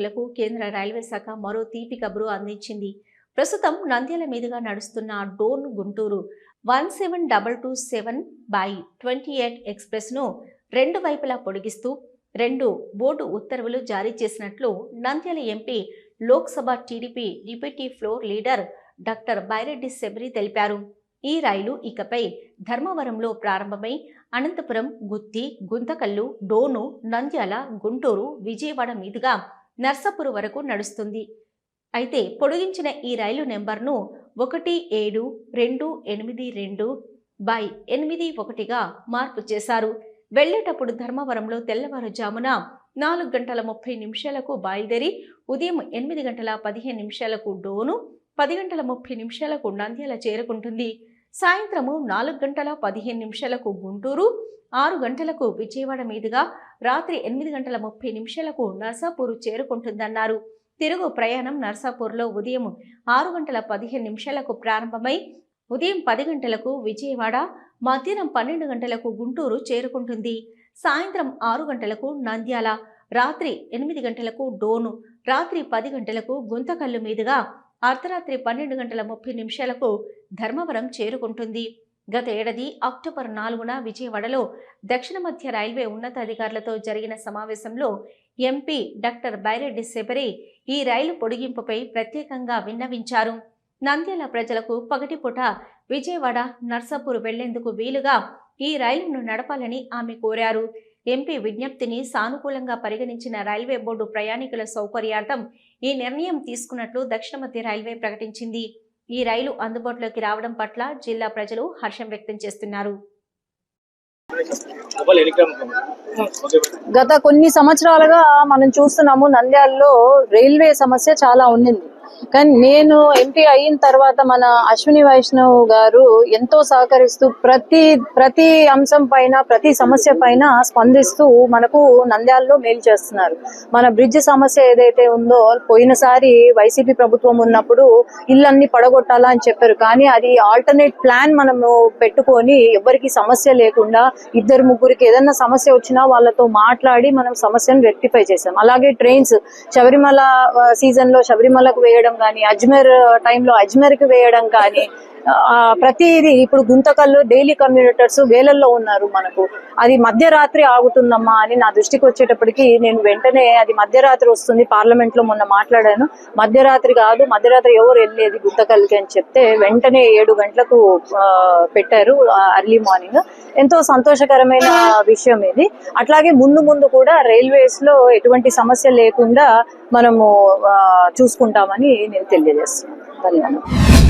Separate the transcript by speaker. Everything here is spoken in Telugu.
Speaker 1: ప్రయాణికులకు కేంద్ర రైల్వే శాఖ మరో తీపి కబురు అందించింది. ప్రస్తుతం నంద్యాల మీదుగా నడుస్తున్న Dhone Guntur one seven double two seven by twenty eight ఎక్స్ప్రెస్ను రెండు వైపులా పొడిగిస్తూ రెండు బోర్డు ఉత్తర్వులు జారీ చేసినట్లు Nandyal MP Lok Sabha TDP deputy floor leader doctor Byreddy Shabari తెలిపారు. ఈ రైలు ఇకపై ధర్మవరంలో ప్రారంభమై అనంతపురం గుత్తి గుంతకల్లు డోను నంద్యాల గుంటూరు విజయవాడ మీదుగా నర్సాపూర్ వరకు నడుస్తుంది. అయితే పొడిగించిన ఈ రైలు నెంబర్ను ఒకటి ఏడు రెండు ఎనిమిది రెండు బై ఎనిమిది ఒకటిగా మార్పు చేశారు. వెళ్ళేటప్పుడు ధర్మవరంలో తెల్లవారుజామున నాలుగు గంటల ముప్పై నిమిషాలకు బయలుదేరి ఉదయం ఎనిమిది గంటల పదిహేను నిమిషాలకు డోను పది గంటల ముప్పై నిమిషాలకు నంద్యాల చేరుకుంటుంది. సాయంత్రము నాలుగు గంటల పదిహేను నిమిషాలకు గుంటూరు ఆరు గంటలకు విజయవాడ మీదుగా రాత్రి ఎనిమిది గంటల ముప్పై నిమిషాలకు నర్సాపూర్ చేరుకుంటుందన్నారు. తిరుగు ప్రయాణం నర్సాపూర్లో ఉదయం ఆరు గంటల పదిహేను నిమిషాలకు ప్రారంభమై ఉదయం పది గంటలకు విజయవాడ మధ్యాహ్నం పన్నెండు గంటలకు గుంటూరు చేరుకుంటుంది. సాయంత్రం ఆరు గంటలకు నంద్యాల రాత్రి ఎనిమిది గంటలకు డోను రాత్రి పది గంటలకు గుంతకల్లు మీదుగా అర్ధరాత్రి పన్నెండు గంటల ముప్పై నిమిషాలకు ధర్మవరం చేరుకుంటుంది. గత ఏడాది అక్టోబర్ నాలుగున విజయవాడలో దక్షిణ మధ్య రైల్వే ఉన్నతాధికారులతో జరిగిన సమావేశంలో ఎంపీ డాక్టర్ బైరెడ్డి శబరి ఈ రైలు పొడిగింపుపై ప్రత్యేకంగా విన్నవించారు. నంద్యాల ప్రజలకు పగటిపూట విజయవాడ నర్సాపూర్ వెళ్ళేందుకు వీలుగా ఈ రైలును నడపాలని ఆమె కోరారు. ఎంపీ విజ్ఞప్తిని సానుకూలంగా పరిగణించిన రైల్వే బోర్డు ప్రయాణికుల సౌకర్యార్థం ఈ నిర్ణయం తీసుకున్నట్లు దక్షిణ మధ్య రైల్వే ప్రకటించింది. ఈ రైలు అందుబాటులోకి రావడం పట్ల జిల్లా ప్రజలు హర్షం వ్యక్తం చేస్తున్నారు.
Speaker 2: గత కొన్ని సంవత్సరాలుగా మనం చూస్తున్నాము నంద్యాలలో రైల్వే సమస్య చాలా ఉండింది. కానీ నేను ఎంపీ అయిన తర్వాత మన అశ్విని వైష్ణవ్ గారు ఎంతో సహకరిస్తూ ప్రతి ప్రతి అంశం పైన ప్రతి సమస్య పైన స్పందిస్తూ మనకు నంద్యాలలో మేలు చేస్తున్నారు. మన బ్రిడ్జ్ సమస్య ఏదైతే ఉందో పోయినసారి వైసీపీ ప్రభుత్వం ఉన్నప్పుడు ఇల్లన్నీ పడగొట్టాలా అని చెప్పారు. కానీ అది ఆల్టర్నేట్ ప్లాన్ మనము పెట్టుకొని ఎవరికి సమస్య లేకుండా ఇద్దరు ముగ్గురికి ఏదైనా సమస్య వచ్చినా వాళ్ళతో మాట్లాడి మనం సమస్యను రెక్టిఫై చేసాం అలాగే ట్రైన్స్ శబరిమల సీజన్లో శబరిమలకు వేయడం కానీ అజ్మీర్ టైంలో అజ్మీర్కి వేయడం కానీ ప్రతిదీ ఇప్పుడు గుంతకల్లు డైలీ కమ్యూనిటర్స్ వేలల్లో ఉన్నారు మనకు. అది మధ్యరాత్రి ఆగుతుందమ్మా అని నా దృష్టికి వచ్చేటప్పటికి నేను వెంటనే అది మధ్యరాత్రి వస్తుంది పార్లమెంట్లో మొన్న మాట్లాడాను. మధ్యరాత్రి కాదు మధ్యరాత్రి ఎవరు వెళ్ళేది గుంతకల్కి అని చెప్తే వెంటనే ఏడు గంటలకు పెట్టారు అర్లీ మార్నింగ్ ఎంతో సంతోషకరమైన విషయం ఇది. అట్లాగే ముందు ముందు కూడా రైల్వేస్లో ఎటువంటి సమస్య లేకుండా మనము చూసుకుంటామని నేను తెలియజేస్తున్నాను. ధన్యవాదాలు.